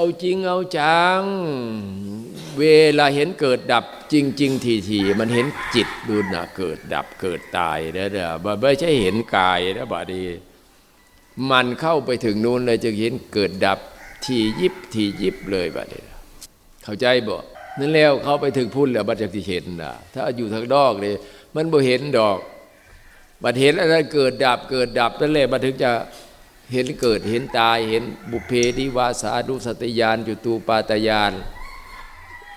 เอาจริงเอาจัง เวลาเห็นเกิดดับจริงๆทีๆมันเห็นจิตดูนะเกิดดับเกิดตายนะเด้อบ่ไม่ใช่เห็นกายนะบาดี มันเข้าไปถึงนู้นเลยจึงเห็นเกิดดับทียิบทียิบเลยบาดีเข้าใจบ่นั่นแล้วเข้าไปถึงพุ่นแล้วบัดจะที่เห็นนะถ้าอยู่ทางนอกนี่มันบ่เห็นดอกบัดเห็นอะไรเกิดดับเกิดดับนั่นแหละบัดถึงจะ เห็นเกิดเห็นตายเห็นบุพเพนิวาสานุสติญาณจุตูปาตญาณ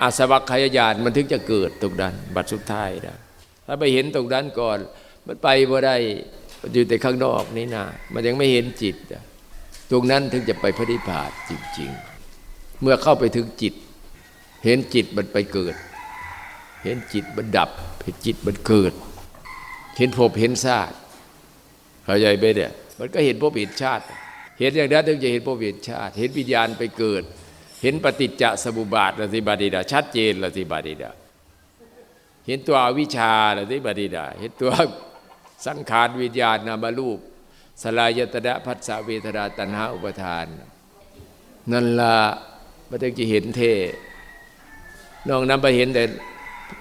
อาสวัคคยญาณมันถึงจะเกิดตรงนั้นบัดสุดท้ายนะถ้าไปเห็นตรงนั้นก่อน มันไปบ่ได้มันอยู่แต่ข้างนอกนี่นะมันยังไม่เห็นจิต ตรงนั้นถึงจะไปพระนิพพานจริง ๆ เมื่อเข้าไปถึงจิต เห็นจิตมันไปเกิด เห็นจิตมันดับเห็นจิตมันเกิด เห็นภพเห็นชาติเข้าใจไหมเนี่ย มันก็เห็นภพเห็นชาติ เห็นอย่างนั้นถึงจะเห็นภพเห็นชาติ เห็นวิญญาณไปเกิด เห็นปฏิจจสมุปบาทละสิบาดีดาชัดเจนละสิบาดีดาเห็นตัววิชาละสิบาดีดาเห็นตัวสังขารวิญญาณนามารูปสลายตนะพัสสะเวทนาตัณหาอุปทาน นั่นละมันถึงจะเห็นเท่นอกนั้นไปเห็นแต่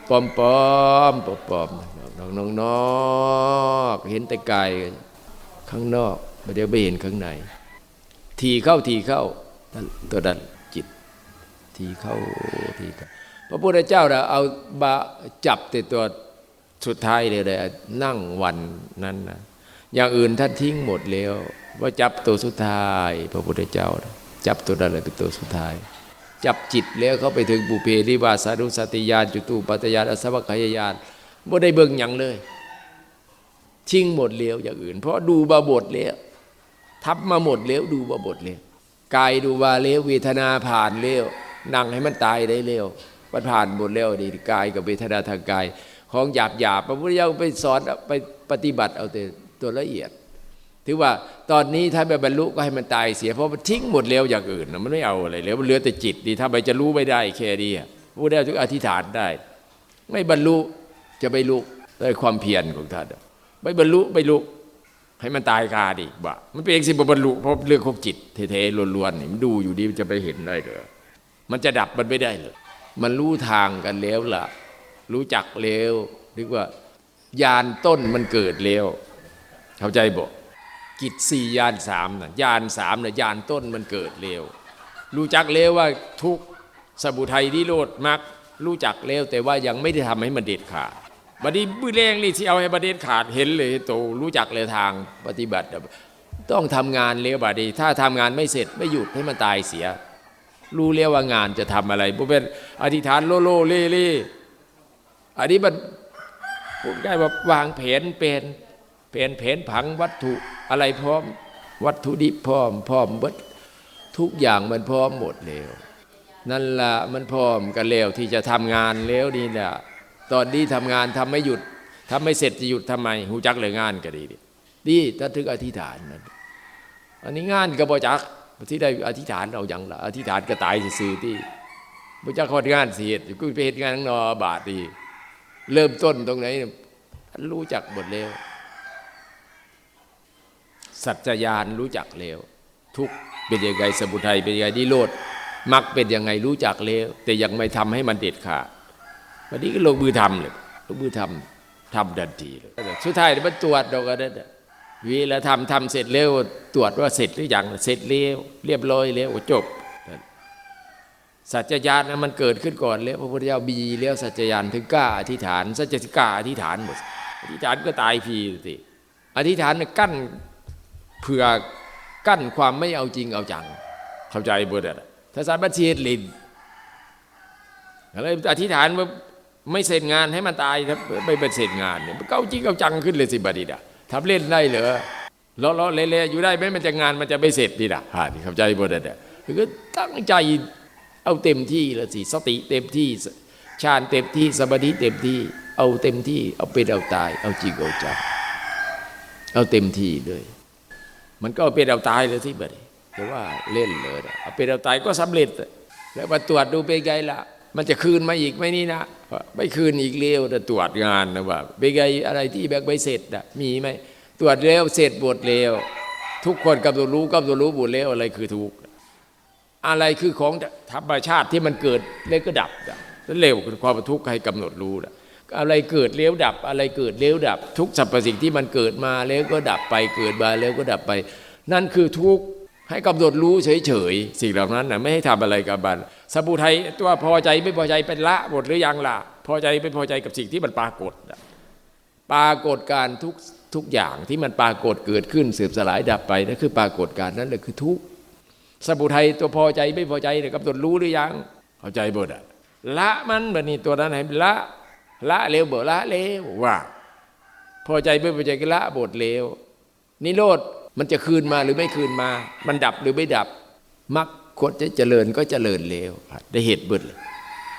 ปอมปอมปอมปอมนอกนอกนอกเห็นแต่กาย ข้างนอกไม่ได้ไปเห็นข้างใน ทีเข้าทีเข้าตัวนั้นจิต ทีเข้าทีเข้าพระพุทธเจ้าเราเอาบาจับแต่ตัวสุดท้ายเลยเลยนั่งวันนั้นนะอย่างอื่นท่านทิ้งหมดแล้ว ว่าจับตัวสุดท้าย พระพุทธเจ้า จับตัวนั้นเลยเป็นตัวสุดท้าย จับจิตแล้วเขาไปถึงบุเพนิวาสานุสติญาณจุตูปัตยานอสวัคคยญาณบ่ได้เบิ่งหยังเลย ทิ้งหมดแล้วอย่างอื่น เพราะดูบาบทแล้วทับมาหมดแล้วดูบาบทแล้วกายดูบาแล้วเวทนาผ่านแล้วนั่งให้มันตายได้แล้วมันผ่านหมดแล้วดีกายกับเวทนาทางกาย ของหยาบหยาบพระพุทธเจ้าไปสอนไปปฏิบัติเอาแต่ตัวละเอียด ถือว่าตอนนี้ถ้าไปบรรลุก็ให้มันตายเสียเพราะมันทิ้งหมดแล้วอย่างอื่นมันไม่เอาอะไรแล้วมันเหลือแต่จิตดีถ้าไปจะรู้ไม่ได้แค่นี้พระพุทธเจ้าถึงอธิษฐานได้ ไม่บรรลุจะไม่ลุกด้วยความเพียรของท่าน ไม่บรรลุไม่ลุกให้มันตายคาดิบะมันเป็นเองสิบบรรลุเพราะเรื่องของจิตเทๆล้วนๆนี่มันดูอยู่ดีมันจะไปเห็นได้เหรอมันจะดับมันไม่ได้เลยมันรู้ทางกันแล้วล่ะ รู้จักแล้วนึกว่ายานต้นมันเกิดแล้ว เข้าใจบอกกิจสี่ยานสามนะยานสามนะยานต้นมันเกิดเร็วรู้จักแล้วว่าทุกสมุทัยนิโรธมรรครู้จักแล้วแต่ว่ายังไม่ได้ทำให้มันเด็ดขาด บัดนี้มือแรงนี่ที่เอาให้ประเด็นขาดเห็นเลยโตรู้จักเลยทางปฏิบัติ ต้องทำงานเร็วบัดนี้ถ้าทำงานไม่เสร็จไม่หยุดให้มันตายเสีย รู้แล้วว่างานจะทำอะไรพวกเป็นอธิษฐานโลโลเล่เล่อันนี้มันพูดได้ว่าวางแผนเป็นแผนแผนผังวัตถุอะไรพร้อมวัตถุดิบพร้อมพร้อมเบิดทุกอย่างมันพร้อมหมดแล้วนั่นละมันพร้อมกันแล้วที่จะทำงานแล้วนี่แหละ ตอนนี้ทำงานทำไม่หยุดทำไม่เสร็จจะหยุดทำไมหูจักเลยงานก็ดีดีถ้าถึงอธิษฐานนั้นอันนี้งานก็บ่จักที่ได้อธิษฐานเอาอย่างละอธิษฐานก็ตายซื่อที่บ่จักขอดงานเสียดกูไปเหตุงานนอบาทดี เริ่มต้นตรงไหนท่านรู้จักหมดแล้วสัจจญาณรู้จักแล้ว ทุกเป็นยังไงสมุทัยเป็นยังไงนิโรธมรรคเป็นยังไงรู้จักแล้ว แต่ยังไม่ทำให้มันเด็ดขาด วันนี้ก็ลงมือทำเลยลงมือทำทำทันทีเลยสุดท้ายมันตรวจเราก็ได้วีแล้วทำทำเสร็จแล้วตรวจว่าเสร็จหรือยังเสร็จแล้วเรียบร้อยแล้วจบสัจจญาณนะมันเกิดขึ้นก่อนแล้วพระพุทธเจ้าบีแล้วสัจจญาณถึงกล้าอธิษฐานสัจจิก้าอธิษฐานหมดอธิษฐานก็ตายพีสิอธิษฐานกั้นเพื่อกั้นความไม่เอาจริงเอาจัง เข้าใจบ่ได้ถ้าสารบัญชีลินอะไรอธิษฐานว่า ไม่เสร็จงานให้มันตายครับไม่เป็นเสร็จงานเนี่ยเก้าจริงเอาจังขึ้นเลยสิบดีดะทำเล่นได้เหรอล้อล้อเละๆอยู่ได้ไหมมันจะงานมันจะไม่เสร็จดีดะฮะเข้าใจบ่ได้คือก็ตั้งใจเอาเต็มที่ละสิสติเต็มที่ฌานเต็มที่สมาธิเต็มที่ เอาเต็มที่ เอาเป็นเอาตาย เอาจริงเอาจังเอาเต็มที่เลยมันก็เอาเป็นเอาตายเลยที่บัดแต่ว่าเล่นเลยเอาเป็นเอาตายก็สำเร็จ แล้วมาตรวจดูเป็นไงล่ะ มันจะคืนมาอีกไหมนี่นะ ไม่คืนอีกเร็วแต่ตรวจงานนะว่าเป็นไงอะไรที่แบกไม่เสร็จอะมีไหมตรวจเร็วเสร็จบทเร็ว ทุกคนกำลังรู้กำลังรู้บุญแล้วอะไรคือทุกอะไรคือของธรรมชาติที่มันเกิดแล้วก็ดับน่ะนั่นเร็วคือความทุกข์ให้กำหนดรู้นะอะไรเกิดเลี้ยวดับ อะไรเกิดเลี้ยวดับ ทุกสรรพสิ่งที่มันเกิดมาแล้วก็ดับไปเกิดมาแล้วก็ดับไป นั่นคือทุกข์ ให้กำหนดรู้เฉยๆ สิ่งเหล่านั้นนะไม่ให้ทำอะไรกับมันสมุทัยตัวพอใจไม่พอใจเป็นละหมดหรือยังล่ะ พอใจไม่พอใจกับสิ่งที่มันปรากฏ ปรากฏการทุกทุกอย่างที่มันปรากฏเกิดขึ้นสืบสลายดับไปนั่นคือปรากฏการนั้นเลยคือทุกสมุทัยตัวพอใจไม่พอใจเนี่ยกำหนดรู้หรือยังเข้าใจหมดอะละมันแบบนี้ตัวนั้นให้ละละเร็วเบอละเร็วว่าพอใจไม่พอใจก็ละบทเร็วนิโรธ มันจะคืนมาหรือไม่คืนมา มันดับหรือไม่ดับมรรคควรจะเจริญก็เจริญเร็วได้เหตุเบิดเลย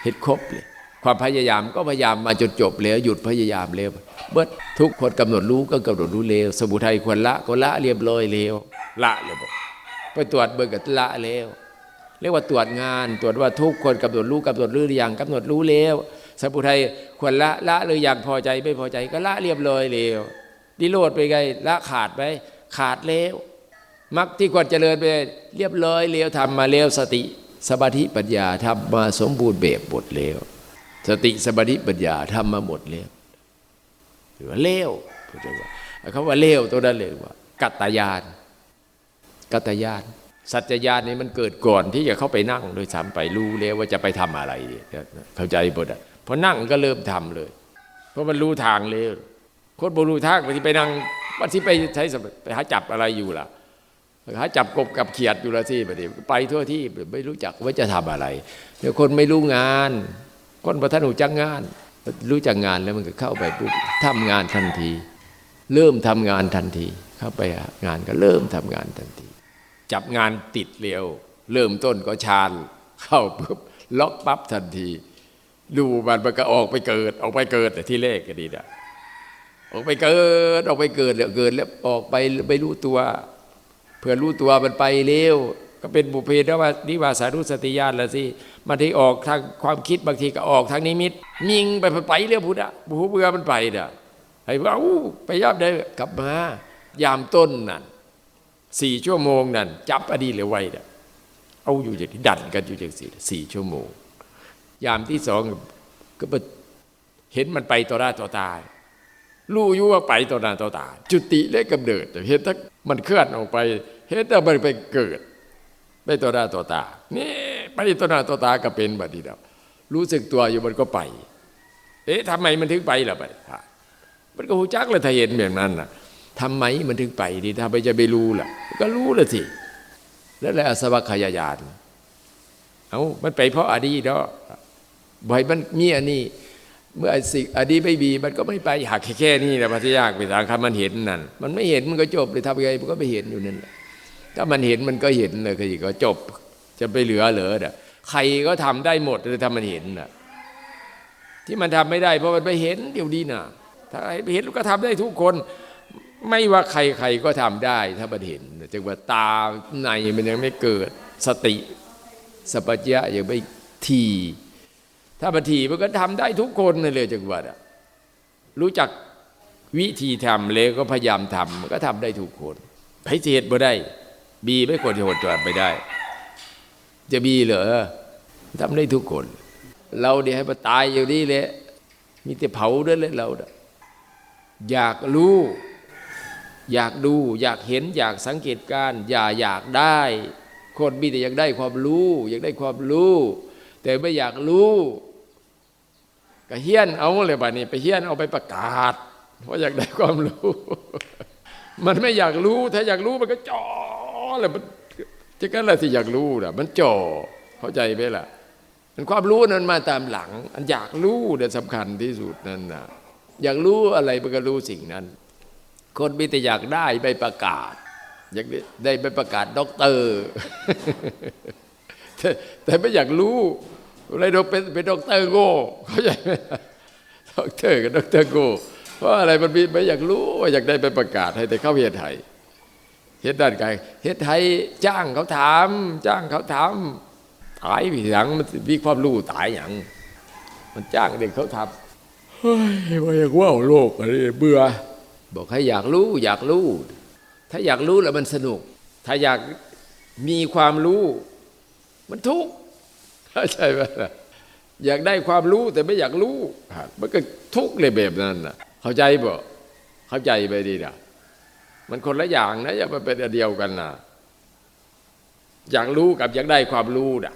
เหตุครบเลยความพยายามก็พยายามมาจนจบแล้วหยุดพยายามเร็วเบิดทุกคนกำหนดรู้ก็กำหนดรู้เร็วสมุทัยควรละก็ละเรียบร้อยเร็วละเลยบอกไปตรวจเบิกกับละเร็วเรียกว่าตรวจงาน ตรวจว่าทุกคนกำหนดรู้กำหนดรู้หรือยังกำหนดรู้เร็วสมุทัยควรละละหรือยังพอใจไม่พอใจก็ละเรียบร้อยเร็วดิโรธไปไงละขาดไหม ขาดเร็วมรรคที่ควรเจริญไปเรียบร้อยเร็วทำมาเร็วสติสมาธิปัญญาทำมาสมบูรณ์แบบหมดเร็วสติสมาธิปัญญาทำมาหมดแล้วหรือว่าเลวเข้าใจว่าเขาว่าเลี้ยวตัวนั้นเลยว่า กัตตายาน กัตตายาน สัจญาณนี่มันเกิดก่อนที่จะเข้าไปนั่งโดยซ้ำไปรู้แล้วว่าจะไปทำอะไรเข้าใจหมดอะพอนั่งก็เริ่มทำเลย เพราะมันรู้ทางเลยคนบรู้ทางบางทีไปนั่ง บางทีไปใช้ไปหาจับอะไรอยู่ล่ะหาจับกบกับเขียดอยู่ละที่บางทีไปทั่วที่ไม่รู้จักว่าจะทำอะไรเดี๋ยวคนไม่รู้งาน คนพอท่านรู้จักงาน รู้จักงานแล้วมันก็เข้าไปปุ๊บทำงานทันที เริ่มทำงานทันที เข้าไปงานก็เริ่มทำงานทันที จับงานติดเร็ว เริ่มต้นก็ชาญเข้าปุ๊บล็อกปั๊บทันที ดูมันมันก็ออกไปเกิด ออกไปเกิดแต่ที่เลขก็ดีนะ ออกไปเกิดออกไปเกิดแล้วเกิดแล้วออกไปไม่รู้ตัว เพื่อรู้ตัวมันไปเร็วก็เป็นบุพเพนว่านิวาสารุสติญาณละสิบางทีออกทางความคิดบางทีก็ออกทางนิมิตมิงไปไปเรื่อยพุทธะบุเบื่อมันไปเด้อไอ้ว่าไปยอบได้กลับมายามต้นนั่นสี่ชั่วโมงนั่นจับอดีตเลยไว้เด้อเอาอยู่อย่างที่ดันกันอยู่อย่างสี่สี่ชั่วโมง ยามที่สองก็ไปเห็นมันไปต่อหน้าต่อตา รู้อยู่ว่าไปต่อหน้าต่อตา จุติเล็กกำเนิดเห็นถ้ามันเคลื่อนออกไป เห็นแต่มันไปเกิด ไปต่อหน้าต่อตา นี่ไปต่อหน้าต่อตาก็เป็นแบบนี้แล้วรู้สึกตัวอยู่มันก็ไป เอ๊ะทำไมมันถึงไปล่ะไปมันก็หูจักเลยถ้าเห็นแบบนั้นน่ะทำไมมันถึงไปดีถ้าไปจะไปรู้ล่ะ ก็รู้เลยสิแล้วแหละอสวัคยายานเอามันไปเพราะอดีตเนาะบ่อยมันมีอันนี้ เมื่อสิ่งอดีตไม่มีมันก็ไม่ไปหักแค่นี้แหละพัทยากไปทางคำมันเห็นนั่นมันไม่เห็นมันก็จบเลยทำยังไงมันก็ไม่เห็นอยู่นั่นแหละถ้ามันเห็นมันก็เห็นเลยคือก็จบ จะไปเหลือเหลือเด้อใครก็ทำได้หมดเลยถ้ามันเห็นน่ะที่มันทำไม่ได้ เพราะมันไปเห็นเดี๋ยวดีน่ะ ถ้าใครไปเห็นก็ทำได้ทุกคน ไม่ว่าใครใครก็ทำได้ ถ้ามันเห็นจึงว่าตาในมันยังไม่เกิดสติสัพพัญญะยังไม่ที ถ้ามันทีมันก็ทำได้ทุกคนเลยจังหวัดอะรู้จักวิธีทำเลยก็พยายามทำมันก็ทำได้ทุกคนไผเสียบ่ได้ บีไม่ควรจะหดตัวไปได้ จะบีเหรอทำได้ทุกคน เราเดี๋ยวให้มาตายอยู่นี่แหละมีแต่เผาด้วยเลยเรา อยากรู้ อยากดู อยากเห็น อยากสังเกตการอย่าอยากได้ คนมีแต่อยากได้ความรู้ อยากได้ความรู้ แต่ไม่อยากรู้ ก็เฮี้ยนเอาเลยบ้านี้ไปเฮี้ยนเอาไปประกาศ เพราะอยากได้ความรู้ มันไม่อยากรู้ถ้าอยากรู้มันก็จ่อเลยมันจะกันอะไรที่อยากรู้นะมันจ่อเข้าใจไหมล่ะมันความรู้นั้นมาตามหลัง อันอยากรู้เนี่ยสำคัญที่สุดนั่นนะอยากรู้อะไรมันก็รู้สิ่งนั้น คนมีแต่อยากได้ใบประกาศ อยากได้ใบประกาศด็อกเตอร์แต่ไม่อยากรู้ อะไรเราเป็นเป็นด็อกเตอร์โง่เข้าใจไหมด็อกเตอร์กับด็อกเตอร์โง่เพราะอะไรมันมีไม่อยากรู้ว่าอยากได้ใบประกาศให้แต่เข้าเฮ็ดไทยเฮ็ดด้านไกลเฮ็ดไทยจ้างเขาถามจ้างเขาถามตายผีหลังมันมีความรู้ตายอย่างมันจ้างเด็กเขาทำเฮ้ยว่าอยากว่าโลกอะไรเบื่อ บอกให้อยากรู้อยากรู้ ถ้าอยากรู้แล้วมันสนุก ถ้าอยากมีความรู้ มันทุกข์ เข้าใจไหมล่ะอยากได้ความรู้แต่ไม่อยากรู้ มันก็ทุกข์เลยแบบนั้นนะเข้าใจบ่เข้าใจไปดีนะมันคนละอย่างนะอย่ามาเป็นอันเดียวกันนะอยากรู้กับอยากได้ความรู้นะ